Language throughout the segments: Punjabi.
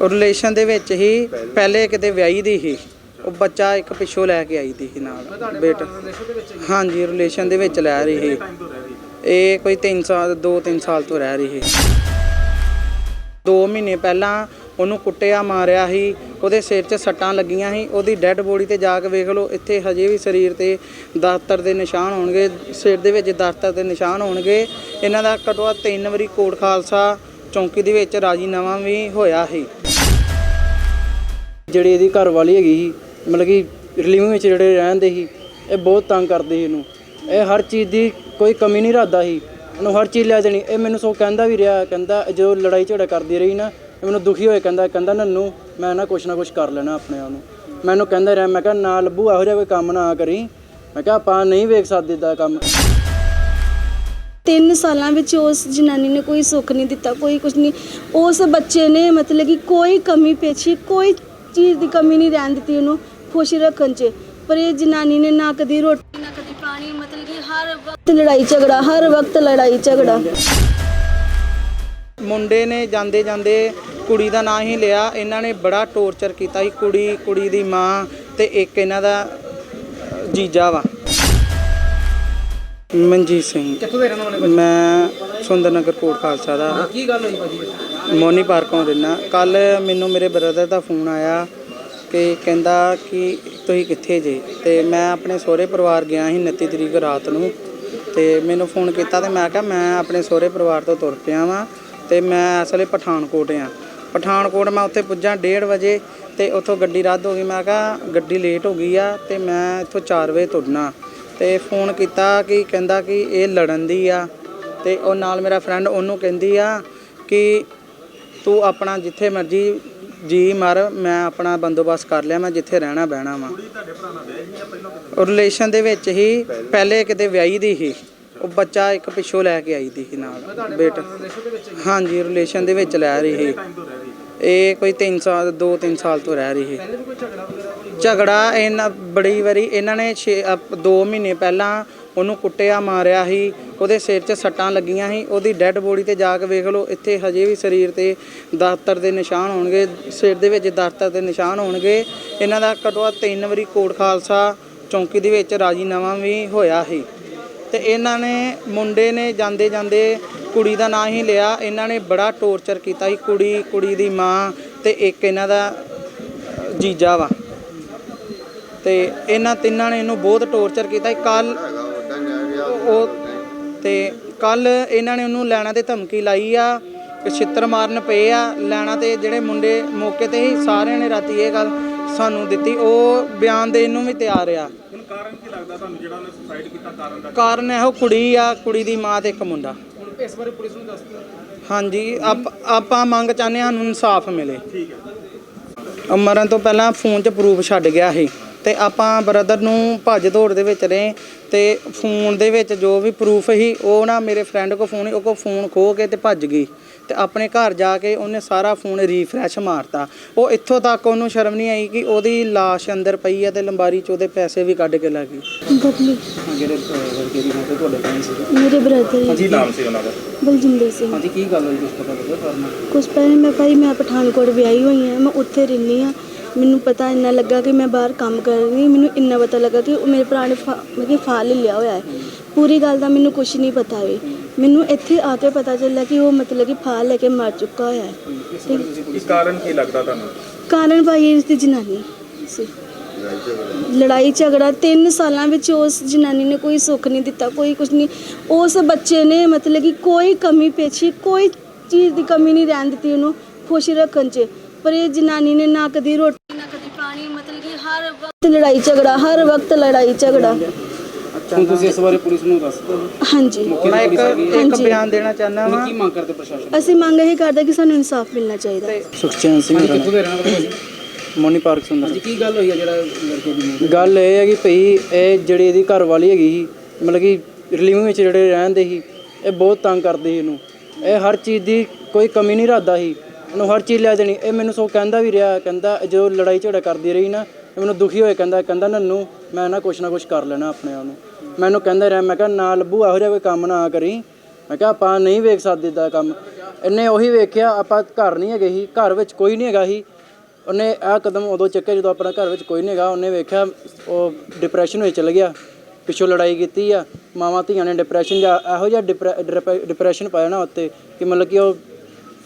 ਰਿਲੇਸ਼ਨ ਦੇ ਵਿੱਚ ਹੀ ਪਹਿਲੇ ਕਿਤੇ ਵਿਆਹੀ ਦੀ ਸੀ। ਉਹ ਬੱਚਾ ਇੱਕ ਪਿੱਛੋਂ ਲੈ ਕੇ ਆਈ ਦੀ ਸੀ ਨਾਲ। ਬੇਟਾ ਹਾਂਜੀ ਰਿਲੇਸ਼ਨ ਦੇ ਵਿੱਚ ਲੈ ਰਹੀ ਸੀ। ਇਹ ਕੋਈ 3 ਸਾਲ 2-3 ਸਾਲ ਤੋਂ ਰਹਿ ਰਹੀ ਸੀ। 2 ਮਹੀਨੇ ਪਹਿਲਾਂ ਉਹਨੂੰ ਕੁੱਟਿਆ ਮਾਰਿਆ ਸੀ। ਉਹਦੇ ਸਿਰ 'ਚ ਸੱਟਾਂ ਲੱਗੀਆਂ ਸੀ। ਉਹਦੀ ਡੈੱਡ ਬੋਡੀ ਤੇ ਜਾ ਕੇ ਵੇਖ ਲਓ ਇੱਥੇ ਹਜੇ ਵੀ ਸਰੀਰ ਤੇ ਦਾਤਰ ਦੇ ਨਿਸ਼ਾਨ ਹੋਣਗੇ। ਸਿਰ ਦੇ ਵਿੱਚ ਦਾਤਰ ਦੇ ਨਿਸ਼ਾਨ ਹੋਣਗੇ। ਇਹਨਾਂ ਦਾ ਘੱਟੋ ਘੱਟ ਤਿੰਨ ਵਾਰੀ ਕੋਟ ਖਾਲਸਾ ਚੌਂਕੀ ਦੇ ਵਿੱਚ ਰਾਜੀਨਾਮਾ ਵੀ ਹੋਇਆ ਸੀ। ਜਿਹੜੀ ਇਹਦੀ ਘਰ ਵਾਲੀ ਹੈਗੀ ਸੀ, ਮਤਲਬ ਕਿ ਰਿਲੀਵਿੰਗ ਵਿੱਚ ਜਿਹੜੇ ਰਹਿੰਦੇ ਸੀ, ਇਹ ਬਹੁਤ ਤੰਗ ਕਰਦੇ ਸੀ ਇਹਨੂੰ। ਇਹ ਹਰ ਚੀਜ਼ ਦੀ ਕੋਈ ਕਮੀ ਨਹੀਂ ਰੱਖਦਾ ਸੀ। ਇਹਨੂੰ ਹਰ ਚੀਜ਼ ਲੈ ਦੇਣੀ। ਇਹ ਮੈਨੂੰ ਸੋ ਕਹਿੰਦਾ ਵੀ ਰਿਹਾ, ਕਹਿੰਦਾ ਜੋ ਲੜਾਈ ਝਗੜਾ ਕਰਦੀ ਰਹੀ ਨਾ, ਇਹ ਮੈਨੂੰ ਦੁਖੀ ਹੋਏ ਕਹਿੰਦਾ ਕਹਿੰਦਾ, ਨੰਨੂ, ਮੈਂ ਨਾ ਕੁਛ ਨਾ ਕੁਛ ਕਰ ਲੈਣਾ ਆਪਣੇ ਆਪ ਨੂੰ। ਮੈਨੂੰ ਕਹਿੰਦਾ ਰਿਹਾ, ਮੈਂ ਕਿਹਾ, ਨਾ ਲੱਭੂ, ਇਹੋ ਜਿਹਾ ਕੋਈ ਕੰਮ ਨਾ ਕਰੀ। ਮੈਂ ਕਿਹਾ, ਆਪਾਂ ਨਹੀਂ ਵੇਖ ਸਕਦੇ ਦਾ ਕੰਮ। ਤਿੰਨ ਸਾਲਾਂ ਵਿੱਚ ਉਸ ਜਨਾਨੀ ਨੇ ਕੋਈ ਸੁੱਖ ਨਹੀਂ ਦਿੱਤਾ, ਕੋਈ ਕੁਝ ਨਹੀਂ। ਉਸ ਬੱਚੇ ਨੇ ਮਤਲਬ ਕਿ ਕੋਈ ਕਮੀ ਪੇਛੀ ਕੋਈ ਚੀਜ਼ ਦੀ ਕਮੀ ਨਹੀਂ ਰਹਿਣ ਦਿੱਤੀ ਉਹਨੂੰ ਖੁਸ਼ ਰੱਖਣ 'ਚ। ਪਰ ਇਹ ਜਨਾਨੀ ਨੇ ਨਾ ਕਦੀ ਰੋਟੀ ਨਾ ਕਦੀ ਪਾਣੀ ਮਤਲਬ ਕਿ ਹਰ ਵਕਤ ਲੜਾਈ ਝਗੜਾ ਹਰ ਵਕਤ ਲੜਾਈ ਝਗੜਾ। ਮੁੰਡੇ ਨੇ ਜਾਂਦੇ ਜਾਂਦੇ ਕੁੜੀ ਦਾ ਨਾਂ ਹੀ ਲਿਆ ਇਹਨਾਂ ਨੇ ਬੜਾ ਟੌਰਚਰ ਕੀਤਾ ਸੀ ਕੁੜੀ ਕੁੜੀ ਦੀ ਮਾਂ ਤੇ ਇੱਕ ਇਹਨਾਂ ਦਾ ਜੀਜਾ ਵਾ। ਮਨਜੀਤ ਸਿੰਘ। ਕਿੱਥੋਂ ਦੇ ਰਹਿਣ ਵਾਲੇ ਮੈਂ ਸੁੰਦਰ ਨਗਰ ਕੋਟ ਖਾਲਸਾ ਦਾ। ਕੀ ਗੱਲ ਹੋਈ ਭਾਜੀ? ਮੋਨੀ ਪਾਰਕੋਂ ਰਹਿਣਾ ਕੱਲ ਮੈਨੂੰ ਮੇਰੇ ਬ੍ਰਦਰ ਦਾ ਫੋਨ ਆਇਆ। ਕਿ ਕਹਿੰਦਾ ਕਿ ਤੁਸੀਂ ਕਿੱਥੇ ਜੇ? ਤੇ ਮੈਂ ਆਪਣੇ ਸਹੁਰੇ ਪਰਿਵਾਰ ਗਿਆ ਸੀ 29 ਤਰੀਕ ਰਾਤ ਨੂੰ। ਤੇ ਮੈਨੂੰ ਫੋਨ ਕੀਤਾ ਤੇ ਮੈਂ ਕਿਹਾ, ਮੈਂ ਆਪਣੇ ਸਹੁਰੇ ਪਰਿਵਾਰ ਤੋਂ ਤੁਰ ਪਿਆ ਵਾਂ ਤੇ ਮੈਂ ਅਸਲੇ ਪਠਾਨਕੋਟ ਆ। ਪਠਾਨਕੋਟ ਮੈਂ ਉੱਥੇ ਪੁੱਜਾ 1:30 ਵਜੇ ਤੇ ਉੱਥੋਂ ਗੱਡੀ ਰੱਦ ਹੋ ਗਈ। ਮੈਂ ਕਿਹਾ, ਗੱਡੀ ਲੇਟ ਹੋ ਗਈ ਆ ਤੇ ਮੈਂ ਇੱਥੋਂ 4 ਵਜੇ ਤੁਰਨਾ। ਤੇ ਫੋਨ ਕੀਤਾ ਕਿ ਕਹਿੰਦਾ ਕਿ ਇਹ ਲੜਨ ਦੀ ਆ ਤੇ ਉਹ ਨਾਲ ਮੇਰਾ ਫਰੈਂਡ ਉਹਨੂੰ ਕਹਿੰਦੀ ਆ ਕਿ ਤੂੰ ਆਪਣਾ ਜਿੱਥੇ ਮਰਜ਼ੀ ਜੀ ਮਰ, ਮੈਂ ਆਪਣਾ ਬੰਦੋਬਸਤ ਕਰ ਲਿਆ, ਮੈਂ ਜਿੱਥੇ ਰਹਿਣਾ ਬਹਿਣਾ ਵਾ। ਰਿਲੇਸ਼ਨ ਦੇ ਵਿੱਚ ਹੀ ਪਹਿਲੇ ਕਿਤੇ ਵਿਆਹੀ ਦੀ ਸੀ। ਉਹ ਬੱਚਾ ਇੱਕ ਪਿੱਛੋਂ ਲੈ ਕੇ ਆਈ ਦੀ ਸੀ ਨਾਲ, ਬੇਟਾ। ਹਾਂਜੀ ਰਿਲੇਸ਼ਨ ਦੇ ਵਿੱਚ ਲੈ ਰਹੀ ਸੀ। ਇਹ ਕੋਈ 3 ਸਾਲ 2-3 ਸਾਲ ਤੋਂ ਰਹਿ ਰਹੀ ਸੀ। ਝਗੜਾ ਇਹਨਾਂ, ਬੜੀ ਵਾਰੀ ਇਹਨਾਂ ਨੇ 2 ਮਹੀਨੇ ਪਹਿਲਾਂ ਉਹਨੂੰ ਕੁੱਟਿਆ, ਮਾਰਿਆ ਸੀ, ਉਹਦੇ ਸਿਰ 'ਚ ਸੱਟਾਂ ਲੱਗੀਆਂ ਸੀ, ਉਹਦੀ ਡੈੱਡ ਬੋਡੀ ਤੇ ਜਾ ਕੇ ਵੇਖ ਲਓ, ਇੱਥੇ ਹਜੇ ਵੀ ਸਰੀਰ ਤੇ ਦਾਤਰ ਦੇ ਨਿਸ਼ਾਨ ਹੋਣਗੇ, ਸਿਰ ਦੇ ਵਿੱਚ ਦਾਤਰ ਦੇ ਨਿਸ਼ਾਨ ਹੋਣਗੇ। ਇਹਨਾਂ ਦਾ ਘੱਟੋ ਤਿੰਨ ਵਾਰੀ ਕੋਟ ਖਾਲਸਾ ਚੌਂਕੀ ਦੇ ਵਿੱਚ ਰਾਜੀਨਾਮਾ ਵੀ ਹੋਇਆ ਸੀ। ਤੇ ਇਹਨਾਂ ਨੇ ਮੁੰਡੇ ਨੇ ਜਾਂਦੇ ਜਾਂਦੇ ਕੁੜੀ ਦਾ ਨਾਂ ਹੀ ਲਿਆ, ਇਹਨਾਂ ਨੇ ਬੜਾ ਟੌਰਚਰ ਕੀਤਾ ਸੀ, ਕੁੜੀ ਕੁੜੀ ਦੀ ਮਾਂ ਤੇ ਇੱਕ ਇਹਨਾਂ ਦਾ ਜੀਜਾ ਵਾ। ਤੇ ਇਹਨਾਂ ਤਿੰਨਾਂ ਨੇ ਇਹਨੂੰ ਬਹੁਤ ਟੌਰਚਰ ਕੀਤਾ ਕੱਲ ਉਹ ਤੇ ਕੱਲ ਇਹਨਾਂ ਨੇ ਉਹਨੂੰ ਲੈਣਾ ਤੇ ਧਮਕੀ ਲਾਈ ਆ ਕਿ ਛਿੱਤਰ ਮਾਰਨ ਪਏ ਆ। ਲੈਣਾ ਤੇ ਜਿਹੜੇ ਮੁੰਡੇ ਮੌਕੇ ਤੇ ਹੀ ਸਾਰਿਆਂ ਨੇ ਰਾਤੀ ਇਹ ਗੱਲ ਸਾਨੂੰ ਦਿੱਤੀ। ਉਹ ਬਿਆਨ ਦੇਣ ਨੂੰ ਵੀ ਤਿਆਰ ਆ। ਹੁਣ ਕਾਰਨ ਕੀ ਲੱਗਦਾ ਤੁਹਾਨੂੰ? ਜਿਹੜਾ ਉਹਨੇ ਸੁਸਾਈਡ ਕੀਤਾ ਕਾਰਨ ਦਾ ਕਾਰਨ ਇਹੋ ਕੁੜੀ ਆ ਕੁੜੀ ਦੀ ਮਾਂ ਤੇ ਇੱਕ ਮੁੰਡਾ। ਹੁਣ ਇਸ ਬਾਰੇ ਪੁਲਿਸ ਨੂੰ ਦੱਸ ਦਿਓ। ਹਾਂਜੀ ਆਪ- ਆਪਾਂ ਮੰਗ ਚਾਹੁੰਦੇ ਹਾਂ ਸਾਨੂੰ ਇਨਸਾਫ ਮਿਲੇ। ਠੀਕ ਹੈ। ਅਹ ਮਰਨ ਤੋਂ ਪਹਿਲਾਂ ਫੋਨ 'ਚ ਪ੍ਰੂਫ ਛੱਡ ਗਿਆ ਸੀ। ਤੇ ਆਪਾਂ ਬ੍ਰਦਰ ਨੂੰ ਭੱਜ ਦੌੜ ਦੇ ਵਿੱਚ ਰਹੇ ਤੇ ਫੋਨ ਦੇ ਵਿੱਚ ਜੋ ਵੀ ਪ੍ਰੂਫ ਸੀ ਉਹ ਨਾ ਮੇਰੇ ਫਰੈਂਡ ਕੋ ਫੋਨ ਉਹ ਕੋ ਫੋਨ ਖੋ ਕੇ ਤੇ ਭੱਜ ਗਈ ਤੇ ਆਪਣੇ ਘਰ ਜਾ ਕੇ ਉਹਨੇ ਸਾਰਾ ਫੋਨ ਰੀਫਰੈਸ਼ ਮਾਰਤਾ। ਉਹ ਇੱਥੋਂ ਤੱਕ ਉਹਨੂੰ ਸ਼ਰਮ ਨਹੀਂ ਆਈ ਕਿ ਉਹਦੀ ਲਾਸ਼ ਅੰਦਰ ਪਈ ਹੈ ਤੇ ਲੰਬਾਰੀ 'ਚ ਉਹਦੇ ਪੈਸੇ ਵੀ ਕੱਢ ਕੇ ਲੈ ਗਈ। ਬਬਲੀ ਜਿਹੜੇ ਲੜਕੇ ਦੀ ਮੌਤ ਤੁਹਾਡੇ ਕੋਲ ਸੀ ਮੇਰੇ ਬ੍ਰਦਰ ਕੀ ਨਾਮ ਸੀ ਉਹਨਾਂ ਦਾ। ਬਲਜਿੰਦਰ ਸਿੰਘ। ਹਾਂਜੀ ਕੀ ਗੱਲ ਹੋਈ? ਕੁਝ ਪਤਾ ਲੱਗਾ ਤੁਹਾਨੂੰ ਕੁਝ ਪਹਿਲੇ ਮੈਂ ਭਾਈ ਮੈਂ ਪਠਾਨਕੋਟ ਵਿਆਹੀ ਹੋਈ ਹਾਂ ਮੈਂ ਉੱਥੇ ਰਹਿੰਦੀ ਹਾਂ। ਮੈਨੂੰ ਪਤਾ ਇੰਨਾ ਲੱਗਾ ਕਿ ਮੈਂ ਬਾਹਰ ਕੰਮ ਕਰ ਰਹੀ ਮੈਨੂੰ ਇੰਨਾ ਪਤਾ ਲੱਗਾ ਕਿ ਉਹ ਮੇਰੇ ਭਰਾ ਨੇ ਫਾ- ਮਤਲਬ ਕਿ ਫਾਲ ਲਿਆ ਹੋਇਆ ਹੈ। ਪੂਰੀ ਗੱਲ ਦਾ ਮੈਨੂੰ ਕੁਝ ਨਹੀਂ ਪਤਾ ਵੀ। ਮੈਨੂੰ ਇੱਥੇ ਆ ਕੇ ਪਤਾ ਚੱਲਿਆ ਕਿ ਉਹ ਮਤਲਬ ਕਿ ਫਾਲ ਲੈ ਕੇ ਮਰ ਚੁੱਕਾ ਹੋਇਆ ਹੈ। ਇਸ ਕਾਰਨ ਕੀ ਲੱਗਦਾ ਤੁਹਾਨੂੰ? ਕਾਰਨ ਭਾਈ ਇਸ ਦੀ ਜਨਾਨੀ ਸੀ। ਲੜਾਈ ਝਗੜਾ ਤਿੰਨ ਸਾਲਾਂ ਵਿੱਚ ਉਸ ਜਨਾਨੀ ਨੇ ਕੋਈ ਸੁੱਖ ਨਹੀਂ ਦਿੱਤਾ ਕੋਈ ਕੁਝ ਨਹੀਂ। ਉਸ ਬੱਚੇ ਨੇ ਮਤਲਬ ਕਿ ਕੋਈ ਕਮੀ ਪੇਛੀ ਕੋਈ ਚੀਜ਼ ਦੀ ਕਮੀ ਨਹੀਂ ਰਹਿਣ ਦਿੱਤੀ ਉਹਨੂੰ ਖੁਸ਼ ਰੱਖਣ 'ਚ। ਪਰ ਇਹ ਜਨਾਨੀ ਨੇ ਨਾ ਕਦੀ ਰੋਟੀ ਨਾ ਕਦੀ ਪਾਣੀ ਮਤਲਬ ਕਿ ਹਰ ਵਕਤ ਲੜਾਈ ਝਗੜਾ ਹਰ ਵਕਤ ਲੜਾਈ ਝਗੜਾ। ਹੁਣ ਤੁਸੀਂ ਇਸ ਬਾਰੇ ਪੁਲਿਸ ਨੂੰ ਦੱਸ ਦਿਓ। ਹਾਂਜੀ। ਮੈਂ ਇੱਕ ਇੱਕ ਹਾਂਜੀ। ਬਿਆਨ ਦੇਣਾ ਚਾਹੁੰਦਾ ਵਾਂ। ਕੀ ਮੰਗ ਕਰਦੇ ਪ੍ਰਸ਼ਾਸਨ? ਅਸੀਂ ਮੰਗ ਇਹ ਕਰਦੇ ਕਿ ਸਾਨੂੰ ਇਨਸਾਫ ਮਿਲਣਾ ਚਾਹੀਦਾ। ਸੁਖਚੈਨ ਸਿੰਘ ਹਾਂਜੀ ਕਿੱਥੋਂ ਦੇ ਰਹਿਣ ਵਾਲੇ ਭਾਜੀ ਮੋਨੀ ਪਾਰਕ ਸੁੰਦਰ ਹਾਂਜੀ ਕੀ ਗੱਲ ਹੋਈ ਹੈ ਜਿਹੜਾ ਲੜਕੇ ਦੀ ਮੌਤ? ਗੱਲ ਇਹ ਹੈ ਕਿ ਭਈ ਇਹ ਜਿਹੜੀ ਇਹਦੀ ਘਰ ਵਾਲੀ ਹੈਗੀ ਸੀ ਮਤਲਬ ਕਿ ਰਿਲੀਵਿੰਗ ਵਿੱਚ ਜਿਹੜੇ ਰਹਿੰਦੇ ਸੀ ਇਹ ਬਹੁਤ ਤੰਗ ਕਰਦੇ ਸੀ ਇਹਨੂੰ। ਇਹ ਹਰ ਚੀਜ਼ ਦੀ ਕੋਈ ਕਮੀ ਨਹੀਂ ਰੱਖਦਾ ਸੀ। ਇਹਨੂੰ ਹਰ ਚੀਜ਼ ਲੈ ਦੇਣੀ। ਇਹ ਮੈਨੂੰ ਸੋ ਕਹਿੰਦਾ ਵੀ ਰਿਹਾ ਕਹਿੰਦਾ ਜੋ ਲੜਾਈ ਝਗੜਾ ਕਰਦੀ ਰਹੀ ਨਾ ਇਹ ਮੈਨੂੰ ਦੁਖੀ ਹੋਏ ਕਹਿੰਦਾ ਕਹਿੰਦਾ, ਨੰਨੂ, ਮੈਂ ਨਾ ਕੁਛ ਨਾ ਕੁਛ ਕਰ ਲੈਣਾ ਆਪਣੇ ਆਪ ਨੂੰ। ਮੈਨੂੰ ਕਹਿੰਦਾ ਰਿਹਾ, ਮੈਂ ਕਿਹਾ, ਨਾ ਲੱਭੂ, ਇਹੋ ਜਿਹਾ ਕੋਈ ਕੰਮ ਨਾ ਕਰੀ। ਮੈਂ ਕਿਹਾ, ਆਪਾਂ ਨਹੀਂ ਵੇਖ ਸਕਦੇ ਦਾ ਕੰਮ। ਇਹਨੇ ਉਹੀ ਵੇਖਿਆ, ਆਪਾਂ ਘਰ ਨਹੀਂ ਹੈਗੇ ਸੀ, ਘਰ ਵਿੱਚ ਕੋਈ ਨਹੀਂ ਹੈਗਾ ਸੀ। ਉਹਨੇ ਇਹ ਕਦਮ ਉਦੋਂ ਚੱਕਿਆ ਜਦੋਂ ਆਪਣਾ ਘਰ ਵਿੱਚ ਕੋਈ ਨਹੀਂ ਹੈਗਾ। ਉਹਨੇ ਵੇਖਿਆ, ਉਹ ਡਿਪਰੈਸ਼ਨ ਵਿੱਚ ਚਲ ਗਿਆ। ਪਿੱਛੋਂ ਲੜਾਈ ਕੀਤੀ ਆ। ਮਾਵਾਂ ਧੀਆਂ ਨੇ ਡਿਪਰੈਸ਼ਨ ਜਾਂ ਇਹੋ ਜਿਹਾ ਡਿਪਰੈਸ਼ਨ ਪਾਇਆ ਨਾ ਉੱਤੇ ਕਿ ਮਤਲਬ ਕਿ ਉਹ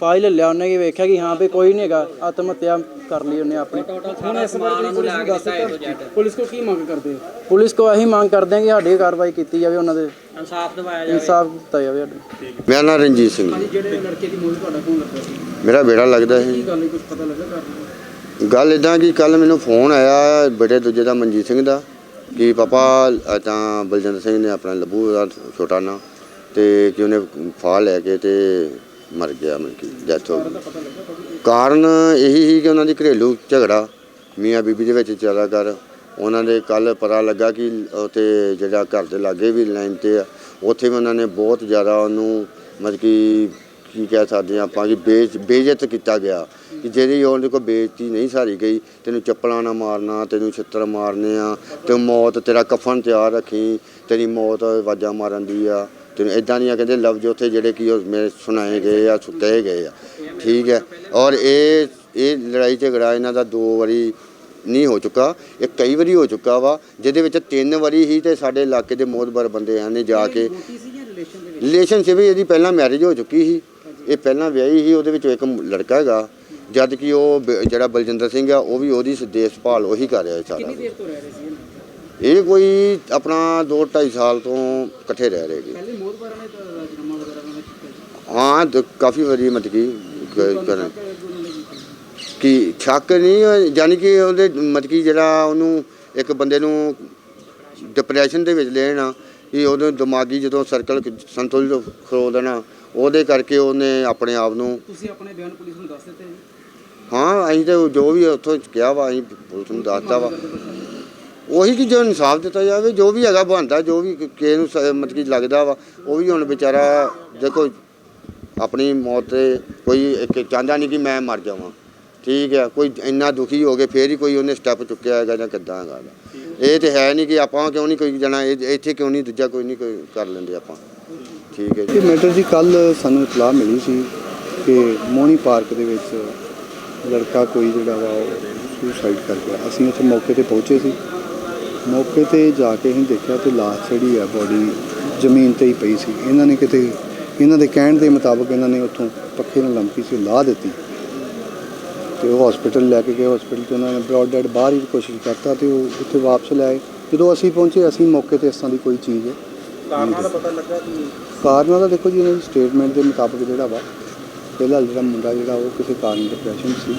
ਫਾਈਲ ਲਿਆ ਉਹਨੇ ਕਿ ਵੇਖਿਆ ਕਿ ਹਾਂ ਵੀ ਕੋਈ ਨਹੀਂ ਹੈਗਾ ਆਤਮ ਹੱਤਿਆ ਕਰ ਲਈ ਉਹਨੇ ਆਪਣੀ। ਹੁਣ ਇਸ ਬਾਰੇ ਪੁਲਿਸ ਨੂੰ ਦੱਸ ਦਿੱਤਾ। ਪੁਲਿਸ ਕੋ ਕੀ ਮੰਗ ਕਰਦੇ ਹੋ? ਪੁਲਿਸ ਕੋ ਇਹੀ ਮੰਗ ਕਰਦੇ ਹਾਂ ਕਿ ਸਾਡੀ ਕਾਰਵਾਈ ਕੀਤੀ ਜਾਵੇ ਉਹਨਾਂ ਦੇ ਇਨਸਾਫ ਦਿਵਾਇਆ ਇਨਸਾਫ ਦਿੱਤਾ ਜਾਵੇ ਸਾਡੇ। ਮੇਰਾ ਨਾਮ ਰਣਜੀਤ ਸਿੰਘ। ਜਿਹੜੇ ਲੜਕੇ ਦੀ ਮੌਤ ਤੁਹਾਡਾ ਕੌਣ ਲੱਗਾ ਸੀ? ਮੇਰਾ ਬੇੜਾ ਲੱਗਦਾ ਹੈ ਕੀ ਗੱਲ ਕੁਝ ਪਤਾ ਲੱਗਾ ਕਾਰਨ ਗੱਲ ਇਦਾਂ ਕਿ ਕੱਲ ਮੈਨੂੰ ਫੋਨ ਆਇਆ ਬੇਟੇ ਦੂਜੇ ਦਾ ਮਨਜੀਤ ਸਿੰਘ ਦਾ ਕਿ ਪਾਪਾ ਤਾਂ ਬਲਜਿੰਦਰ ਸਿੰਘ ਨੇ ਆਪਣਾ ਲੱਭੂ ਦਾ ਛੋਟਾ ਨਾਂ ਤੇ ਕਿ ਉਹਨੇ ਫਾਹ ਲੈ ਕੇ ਤੇ ਮਰ ਗਿਆ, ਮਤਲਬ ਕਿ ਡੈਥ ਹੋ ਗਈ। ਕਾਰਨ ਇਹੀ ਸੀ ਕਿ ਉਹਨਾਂ ਦੀ ਘਰੇਲੂ ਝਗੜਾ ਮੀਆਂ ਬੀਬੀ ਦੇ ਵਿੱਚ ਚੱਲਦਾ ਕਰ। ਉਹਨਾਂ ਦੇ ਕੱਲ ਪਤਾ ਲੱਗਾ ਕਿ ਉੱਥੇ ਜਿਹੜਾ ਘਰ ਦੇ ਲਾਗੇ ਵੀ ਲਾਈਨ ਤੇ ਆ, ਉੱਥੇ ਵੀ ਉਹਨਾਂ ਨੇ ਬਹੁਤ ਜ਼ਿਆਦਾ ਉਹਨੂੰ ਮਤਲਬ ਕਿ ਕੀ ਕਹਿ ਸਕਦੇ ਹਾਂ ਆਪਾਂ ਕਿ ਬੇਇੱਜ਼ ਬੇਇੱਜ਼ਤ ਕੀਤਾ ਗਿਆ। ਕਿ ਜਿਹੜੀ ਉਹਦੇ ਕੋਲ ਬੇਇੱਜ਼ਤੀ ਨਹੀਂ ਸਾਰੀ ਗਈ, ਤੈਨੂੰ ਚੱਪਲਾਂ ਨਾ ਮਾਰਨਾ, ਤੈਨੂੰ ਛਿੱਤਰ ਮਾਰਨੇ ਆ, ਤੇ ਮੌਤ, ਤੇਰਾ ਕਫਨ ਤਿਆਰ ਰੱਖੀ, ਤੇਰੀ ਮੌਤ ਆਵਾਜ਼ਾਂ ਮਾਰਨ ਦੀ ਆ। ਤੈਨੂੰ ਇਦਾਂ ਦੀਆਂ ਕਹਿੰਦੇ ਲਫ਼ਜ਼ ਉੱਥੇ ਜਿਹੜੇ ਕਿ ਉਹ ਮੇਰੇ ਸੁਣਾਏ ਗਏ ਆ ਸੁ- ਕਹੇ ਗਏ ਆ। ਠੀਕ ਹੈ। ਔਰ ਇਹ ਇਹ ਲੜਾਈ ਝਗੜਾ ਇਹਨਾਂ ਦਾ ਦੋ ਵਾਰੀ ਨਹੀਂ ਹੋ ਚੁੱਕਾ ਇਹ ਕਈ ਵਾਰੀ ਹੋ ਚੁੱਕਾ ਵਾ ਜਿਹਦੇ ਵਿੱਚ ਤਿੰਨ ਵਾਰੀ ਹੀ ਤੇ ਸਾਡੇ ਇਲਾਕੇ ਦੇ ਮੋਦਬਰ ਬੰਦੇ ਹਨ ਜਾ ਕੇ। ਰਿਲੇਸ਼ਨਸ਼ਿਪ ਇਹਦੀ ਪਹਿਲਾਂ ਮੈਰਿਜ ਹੋ ਚੁੱਕੀ ਸੀ। ਇਹ ਪਹਿਲਾਂ ਵਿਆਹੀ ਸੀ ਉਹਦੇ ਵਿੱਚੋਂ ਇੱਕ ਲੜਕਾ ਹੈਗਾ। ਜਦ ਕਿ ਉਹ ਜਿਹੜਾ ਬਲਜਿੰਦਰ ਸਿੰਘ ਆ ਉਹ ਵੀ ਉਹਦੀ ਦੇਸ਼ ਭਾਲ ਉਹੀ ਕਰ ਰਿਹਾ ਸਾਰਾ। ਕਿੰਨੀ ਦੇਰ ਤੋਂ ਰਹਿ ਰਹੇ ਸੀ? ਇਹ? ਇਹ ਕੋਈ ਆਪਣਾ 2 2.5 ਸਾਲ ਤੋਂ ਇਕੱਠੇ ਰਹਿ ਰਹੇ ਜੀ। ਪਹਿਲੇ ਮੌਤ ਬਾਰੇ ਨੇ ਤਾਂ ਰਾਜਨਾਮਾ ਵਗੈਰਾ ਉਹਨਾਂ ਨੇ ਕੀਤਾ ਜੀ। ਹਾਂ ਤੇ ਕਾਫੀ ਵਾਰੀ ਮਤਲਬ ਕਿ ਕਰਨ। ਕਿ ਉਹਨਾਂ ਨੇ ਕੀਤਾ ਕਿ ਸ਼ੱਕ ਨਹੀਂ ਯਾਨੀ ਕਿ ਉਹਦੇ ਮਤਲਬ ਕਿ ਜਿਹੜਾ ਉਹਨੂੰ ਇੱਕ ਬੰਦੇ ਨੂੰ ਡਿਪਰੈਸ਼ਨ ਦੇ ਵਿੱਚ ਲੈਣਾ ਕਿ ਉਹਦੇ ਦਿਮਾਗੀ ਜਦੋਂ ਸਰਕਲ ਸੰਤੁਲਿਤ ਖਰੋ ਦੇਣਾ ਉਹਦੇ ਕਰਕੇ ਉਹਨੇ ਆਪਣੇ ਆਪ ਨੂੰ ਤੁਸੀਂ ਆਪਣੇ ਬਿਆਨ ਪੁਲਿਸ ਨੂੰ ਦੱਸ ਦਿੱਤੇ ਹਾਂ ਅਸੀਂ ਤੇ ਜੋ ਵੀ ਉੱਥੋਂ ਕਿਹਾ ਵਾ ਅਸੀਂ ਪੁਲਿਸ ਨੂੰ ਦੱਸਤਾ ਵਾ। ਉਹੀ ਕਿ ਜੋ ਇਨਸਾਫ ਦਿੱਤਾ ਜਾਵੇ, ਜੋ ਵੀ ਹੈਗਾ ਬਣਦਾ, ਜੋ ਵੀ ਕਿਸੇ ਨੂੰ ਸ- ਮਤਲਬ ਕਿ ਲੱਗਦਾ ਵਾ, ਉਹ ਵੀ ਹੁਣ ਵਿਚਾਰਾ ਦੇਖੋ, ਆਪਣੀ ਮੌਤ ਤੇ ਕੋਈ ਇੱਕ ਚਾਹੁੰਦਾ ਨਹੀਂ ਕਿ ਮੈਂ ਮਰ ਜਾਵਾਂ। ਠੀਕ ਹੈ ਕੋਈ ਇੰਨਾ ਦੁਖੀ ਹੋ ਕੇ ਫੇਰ ਹੀ ਕੋਈ ਉਹਨੇ ਸਟੈਪ ਚੁੱਕਿਆ ਹੈਗਾ ਜਾਂ ਕਿੱਦਾਂ ਹੈਗਾ ਗਾ। ਇਹ ਤੇ ਹੈ ਨਹੀਂ ਕਿ ਆਪਾਂ ਕਿਉਂ ਨਹੀਂ ਕੋਈ ਜਣਾ ਇੱਥੇ ਕਿਉਂ ਨਹੀਂ ਦੂਜਾ ਕੋਈ ਨਹੀਂ ਕੋਈ ਕਰ ਲੈਂਦੇ ਆਪਾਂ। ਠੀਕ ਹੈ ਜੀ। ਇਹ ਮੈਟਰ ਜੀ ਕੱਲ ਸਾਨੂੰ ਇਤਲਾਹ ਮਿਲੀ ਸੀ ਕਿ ਮੋਹਣੀ ਪਾਰਕ ਦੇ ਵਿੱਚ ਲੜਕਾ ਕੋਈ ਜਿਹੜਾ ਵਾ, ਉਹ ਸੁਸਾਈਡ ਕਰ ਗਿਆ। ਅਸੀਂ ਉੱਥੇ ਮੌਕੇ ਤੇ ਪਹੁੰਚੇ ਸੀ। ਮੌਕੇ ਤੇ ਜਾ ਕੇ ਅਸੀਂ ਦੇਖਿਆ ਤੇ ਲਾਸ਼ ਜਿਹੜੀ ਆ ਬੋਡੀ ਜ਼ਮੀਨ ਤੇ ਹੀ ਪਈ ਸੀ। ਇਹਨਾਂ ਨੇ ਕਿਤੇ ਇਹਨਾਂ ਦੇ ਕਹਿਣ ਦੇ ਮੁਤਾਬਕ ਇਹਨਾਂ ਨੇ ਉੱਥੋਂ ਪੱਖੇ ਨਾਲ ਲੰਮੀ ਸੀ ਲਾਹ ਦਿੱਤੀ। ਤੇ ਉਹ ਹਸਪੀਟਲ ਲੈ ਕੇ ਗਏ ਹਸਪੀਟਲ ਤੋਂ ਉਹਨਾਂ ਨੇ ਬ੍ਰੌਡ ਡੈਡ ਬਾਹਰ ਹੀ ਕੋਸ਼ਿਸ਼ ਕਰਤਾ ਤੇ ਉਹ ਉੱਥੇ ਵਾਪਸ ਲੈ ਆਏ। ਜਦੋਂ ਅਸੀਂ ਪਹੁੰਚੇ ਅਸੀਂ ਮੌਕੇ ਤੇ ਇਸ ਤਰ੍ਹਾਂ ਦੀ ਕੋਈ ਚੀਜ਼ ਕਾਰਨਾਂ ਦਾ ਪਤਾ ਲੱਗਾ ਕਿ ਕਾਰਨਾਂ ਦਾ ਦੇਖੋ ਜੀ ਇਹਨਾਂ ਦੀ ਸਟੇਟਮੈਂਟ ਦੇ ਮੁਤਾਬਕ ਜਿਹੜਾ ਵਾ ਪਹਿਲਾਂ ਜਿਹੜਾ ਮੁੰਡਾ ਜਿਹੜਾ ਉਹ ਕਿਸੇ ਕਾਰਨ ਡਿਪਰੈਸ਼ਨ ਸੀ।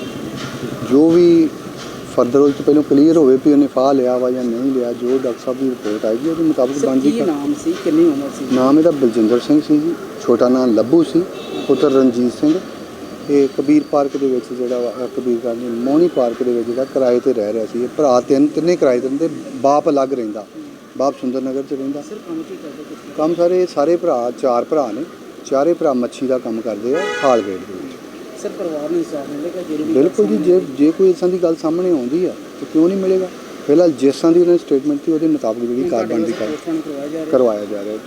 ਜੋ ਵੀ ਫਰਦਰ ਉਹ 'ਚ ਪਹਿਲਾਂ ਕਲੀਅਰ ਹੋਵੇ ਵੀ ਉਹਨੇ ਫਾਹ ਲਿਆ ਵਾ ਜਾਂ ਨਹੀਂ ਲਿਆ ਜੋ ਡਾਕਟਰ ਸਾਹਿਬ ਦੀ ਰਿਪੋਰਟ ਆਏਗੀ ਉਹਦੇ ਮੁਤਾਬਕ ਸਰ ਬਣਦੀ ਕੀ ਕਰ ਨਾਮ ਸੀ? ਕਿੰਨੀ ਉਮਰ ਸੀ? ਨਾਮ ਇਹਦਾ ਬਲਜਿੰਦਰ ਸਿੰਘ ਸੀ ਜੀ ਛੋਟਾ ਨਾਮ ਲੱਭੂ ਸੀ ਪੁੱਤਰ ਰਣਜੀਤ ਸਿੰਘ। ਇਹ ਕਬੀਰ ਪਾਰਕ ਦੇ ਵਿੱਚ ਜਿਹੜਾ ਵਾ ਅਹ ਕਬੀਰ ਗਾਰਡਨ ਮੋਹਣੀ ਪਾਰਕ ਦੇ ਵਿੱਚ ਜਿਹੜਾ ਕਿਰਾਏ ਤੇ ਰਹਿ ਰਿਹਾ ਸੀ। ਇਹ ਭਰਾ ਤਿੰਨ ਤਿੰਨੇ ਕਿਰਾਏ ਤੇ ਰਹਿੰਦੇ ਬਾਪ ਅਲੱਗ ਰਹਿੰਦਾ ਬਾਪ ਸੁੰਦਰ ਨਗਰ ਚ ਰਹਿੰਦਾ। ਸਰ ਕੰਮ ਕੀ ਕਰਦੇ ਤੁਸੀਂ? ਕੰਮ ਸਾਰੇ ਸਾਰੇ ਭਰਾ ਚਾਰ ਭਰਾ ਨੇ ਚਾਰੇ ਭਰਾ ਮੱਛੀ ਦਾ ਕੰਮ ਕਰਦੇ ਆ ਹਾਲਗੇਟ ਦੇ ਵਿੱਚ। ਸਰ ਪਰਿਵਾਰ ਨੂੰ ਇਨਸਾਫ ਮਿਲੇਗਾ ਜਿਹੜੀ ਵੀ ਬਿਲਕੁਲ ਜੀ ਜੇ ਜੇ ਕੋਈ ਇਸਾਂ ਦੀ ਗੱਲ ਸਾਹਮਣੇ ਆਉਂਦੀ ਆ ਤਾਂ ਕਿਉਂ ਨਹੀਂ ਮਿਲੇਗਾ? ਫਿਲਹਾਲ ਜਿਸ ਦੀ ਉਹਨਾਂ ਦੀ ਸਟੇਟਮੈਂਟ ਸੀ ਉਹਦੇ ਮੁਤਾਬਕ ਜਿਹੜੀ ਕਾਰਵਾਈ ਦੀ ਕਰ ਪੋਸਟਮਾਰਟਮ ਕਰਵਾਇਆ ਜਾ ਰਿਹਾ। ਕਰਵਾਇਆ ਜਾ ਰਿਹਾ।